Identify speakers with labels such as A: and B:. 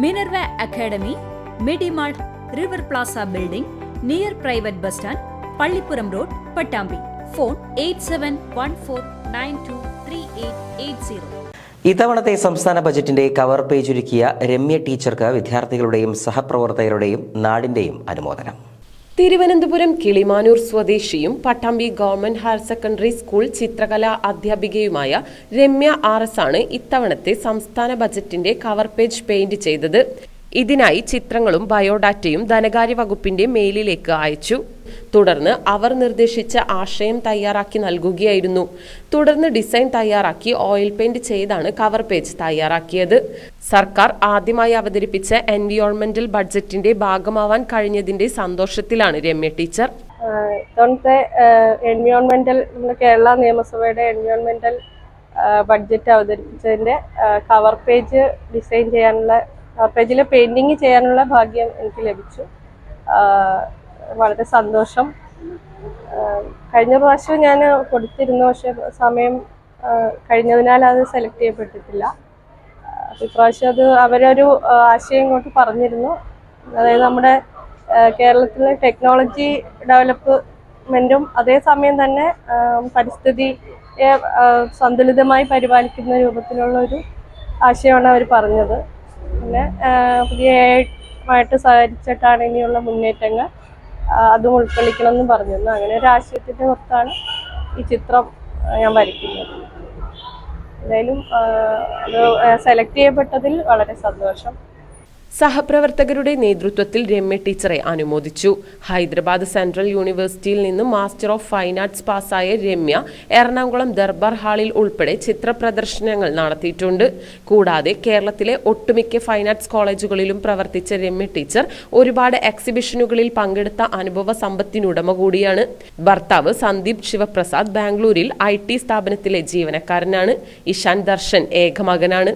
A: Minerva academy മിഡിമാൾട്ട് river plaza building near private bus stand Pallippuram road Pattambi. Phone eight seven one four nine two three eight eight zero.
B: ഇത്തവണത്തെ സംസ്ഥാന ബജറ്റിന്റെ cover page ഒരുക്കിയ രമ്യ ടീച്ചർക്ക് വിദ്യാർത്ഥികളുടെയും സഹപ്രവർത്തകരുടെയും നാടിന്റെയും അനുമോദനം.
C: തിരുവനന്തപുരം കിളിമാനൂർ സ്വദേശിയും Pattambi government higher secondary school ചിത്രകലാ അധ്യാപികയുമായ Ramya R S ആണ് ഇത്തവണത്തെ സംസ്ഥാന ബജറ്റിന്റെ കവർ പേജ് പെയിന്റ് ചെയ്തത്. ഇതിനായി ചിത്രങ്ങളും ബയോഡാറ്റയും ധനകാര്യ വകുപ്പിന്റെ മെയിലിലേക്ക് അയച്ചു. തുടർന്ന് അവർ നിർദ്ദേശിച്ച ആശയം തയ്യാറാക്കി നൽകുകയായിരുന്നു. തുടർന്ന് ഡിസൈൻ തയ്യാറാക്കി ഓയിൽ പെയിന്റ് ചെയ്താണ് കവർ പേജ് തയ്യാറാക്കിയത്. സർക്കാർ ആദ്യമായി അവതരിപ്പിച്ച എൻവിയോൺമെന്റൽ ബഡ്ജറ്റിന്റെ ഭാഗമാവാൻ കഴിഞ്ഞതിന്റെ സന്തോഷത്തിലാണ് രമ്യ ടീച്ചർ.
D: ഇത്തവണത്തെ എൻവിയോൺമെന്റൽ നമ്മുടെ കേരള നിയമസഭയുടെ എൻവിയോൺമെന്റൽ ബഡ്ജറ്റ് അവതരിപ്പിച്ചതിന്റെ കവർ പേജ് ഡിസൈൻ ചെയ്യാനുള്ള കവർ പേജിൽ പെയിന്റിങ് ചെയ്യാനുള്ള ഭാഗ്യം എനിക്ക് ലഭിച്ചു. വളരെ സന്തോഷം. കഴിഞ്ഞ പ്രാവശ്യം ഞാൻ കൊടുത്തിരുന്നു പക്ഷെ സമയം കഴിഞ്ഞതിനാൽ അത് സെലക്ട് ചെയ്യപ്പെട്ടിട്ടില്ല. ഇപ്രാവശ്യം അത് അവരൊരു ആശയം ഇങ്ങോട്ട് പറഞ്ഞിരുന്നു. അതായത് നമ്മുടെ കേരളത്തിലെ ടെക്നോളജി ഡെവലപ്മെന്റും അതേസമയം തന്നെ പരിസ്ഥിതിയെ സന്തുലിതമായി പരിപാലിക്കുന്ന രൂപത്തിലുള്ള ഒരു ആശയമാണ് അവർ പറഞ്ഞത്. പിന്നെ പുതിയ ആയിട്ട് സഹകരിച്ചിട്ടാണ് ഇനിയുള്ള മുന്നേറ്റങ്ങൾ അതും ഉൾക്കൊള്ളിക്കണം എന്ന് പറഞ്ഞിരുന്നു. അങ്ങനെ ഒരു ആശയത്തിന്റെ പുറത്താണ് ഈ ചിത്രം ഞാൻ വരയ്ക്കുന്നത്. എന്തായാലും അത് സെലക്ട് ചെയ്യപ്പെട്ടതിൽ വളരെ സന്തോഷം.
C: സഹപ്രവർത്തകരുടെ നേതൃത്വത്തിൽ രമ്യ ടീച്ചറെ അനുമോദിച്ചു. ഹൈദരാബാദ് സെൻട്രൽ യൂണിവേഴ്സിറ്റിയിൽ നിന്നും മാസ്റ്റർ ഓഫ് ഫൈൻ ആർട്സ് പാസ്സായ രമ്യ എറണാകുളം ദർബാർ ഹാളിൽ ഉൾപ്പെടെ ചിത്ര പ്രദർശനങ്ങൾ നടത്തിയിട്ടുണ്ട്. കൂടാതെ കേരളത്തിലെ ഒട്ടുമിക്ക ഫൈൻ ആർട്സ് കോളേജുകളിലും പ്രവർത്തിച്ച രമ്യ ടീച്ചർ ഒരുപാട് എക്സിബിഷനുകളിൽ പങ്കെടുത്ത അനുഭവ സമ്പത്തിനുടമ കൂടിയാണ്. ഭർത്താവ് സന്ദീപ് ശിവപ്രസാദ് ബാംഗ്ലൂരിൽ ഐ സ്ഥാപനത്തിലെ ജീവനക്കാരനാണ്. ഇഷാൻ ദർശൻ ഏകമകനാണ്.